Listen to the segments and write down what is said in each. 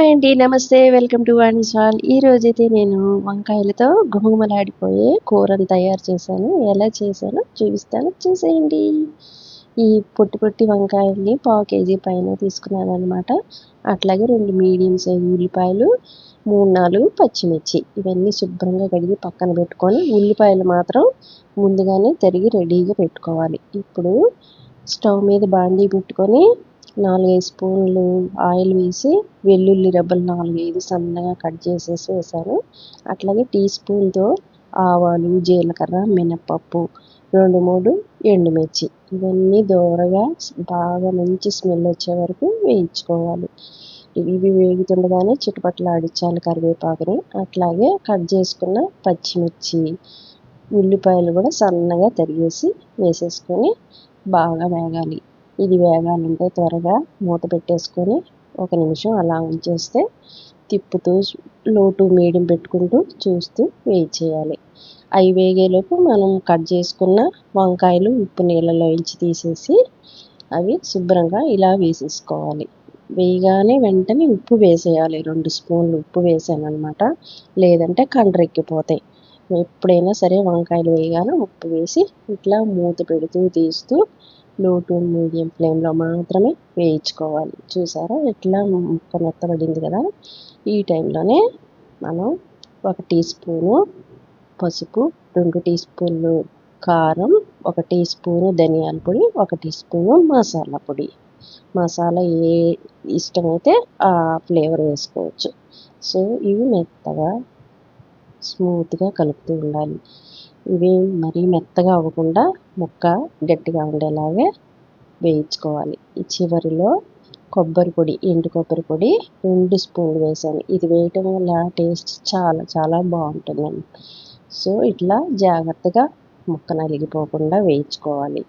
Hi అండి నమస్తే welcome to వాణి సాల్ ఈ రోజైతే నేను వంకాయలతో గుమగుమలాడిపోయే కూరను తయారు చేశాను. ఎలా చేశానో చూపిస్తాను. చూసేయండి. ఈ పొట్టి పొట్టి వంకాయల్ని పావు కేజీ పైన తీసుకున్నాను అనమాట అట్లాగే రెండు మీడియం సైజ్ ఉల్లిపాయలు మూడు నాలుగు పచ్చిమిర్చి. ఇవన్నీ శుభ్రంగా కడిగి పక్కన పెట్టుకొని ఉల్లిపాయలు మాత్రం ముందుగానే తరిగి రెడీగా పెట్టుకోవాలి. ఇప్పుడు స్టవ్ మీద బాండీ పెట్టుకొని నాలుగైదు స్పూన్లు ఆయిల్ వేసి వెల్లుల్లి రెబ్బలు నాలుగైదు సన్నగా కట్ చేసేసి వేసాను అట్లాగే టీ స్పూన్తో ఆవాలు జీలకర్ర మినపప్పు రెండు మూడు ఎండుమిర్చి. ఇవన్నీ దూరగా బాగా మంచి స్మెల్ వచ్చే వరకు వేయించుకోవాలి. ఇవి వేగుతుండగానే చుట్టుపక్కల ఆడించాలి కరివేపాకుని అట్లాగే కట్ చేసుకున్న పచ్చిమిర్చి ఉల్లిపాయలు కూడా సన్నగా తరిగేసి వేసేసుకొని బాగా వేగాలి. ఇది వేగాలంటే త్వరగా మూత పెట్టేసుకొని ఒక నిమిషం అలా ఉంచేస్తే తిప్పుతూ లోటు మీడియం పెట్టుకుంటూ చూస్తూ వేయించేయాలి అవి వేగేలోపు మనం కట్ చేసుకున్న వంకాయలు ఉప్పు నీళ్ళలో ఇంచి తీసేసి అవి శుభ్రంగా ఇలా వేసేసుకోవాలి. వేయగానే వెంటనే ఉప్పు వేసేయాలి. రెండు స్పూన్లు ఉప్పు వేసాను అనమాట లేదంటే కండ్రెక్కిపోతాయి. ఎప్పుడైనా సరే వంకాయలు వేయగానే ఉప్పు వేసి ఇట్లా మూత పెడుతూ తీస్తూ లో టు మీడియం ఫ్లేమ్లో మాత్రమే వేయించుకోవాలి. చూసారా? ఎట్లా ముక్క మెత్తబడింది కదా? ఈ టైంలోనే మనం ఒక టీ స్పూను పసుపు రెండు టీ స్పూన్లు కారం ఒక టీ స్పూను ధనియాల పొడి ఒక టీ స్పూను మసాలా పొడి. మసాలా ఏ ఇష్టమైతే ఆ ఫ్లేవర్ వేసుకోవచ్చు. సో ఇవి మెత్తగా స్మూత్గా కలుపుతూ ఉండాలి. ఇవి మరీ మెత్తగా అవ్వకుండా ముక్క గట్టిగా ఉండేలాగే వేయించుకోవాలి. ఈ చివరిలో కొబ్బరి పొడి ఎండు కొబ్బరి పొడి రెండు స్పూన్లు వేసాను. ఇది వేయటం వల్ల టేస్ట్ చాలా చాలా బాగుంటుందండి. సో ఇట్లా జాగ్రత్తగా ముక్క నలిగిపోకుండా వేయించుకోవాలి.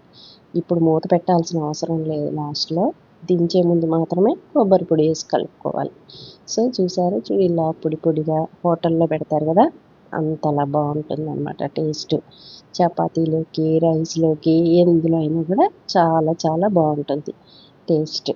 ఇప్పుడు మూత పెట్టాల్సిన అవసరం లేదు లాస్ట్లో. దించే ముందు మాత్రమే కొబ్బరి పొడి వేసి కలుపుకోవాలి. సో చూసారు చూడు ఇలా పొడి పొడిగా హోటల్లో పెడతారు కదా? అంతలా బాగుంటుందన్నమాట. టేస్ట్. చపాతీలోకి రైస్లోకి ఎందులో అయినా కూడా చాలా చాలా బాగుంటుంది. టేస్ట్.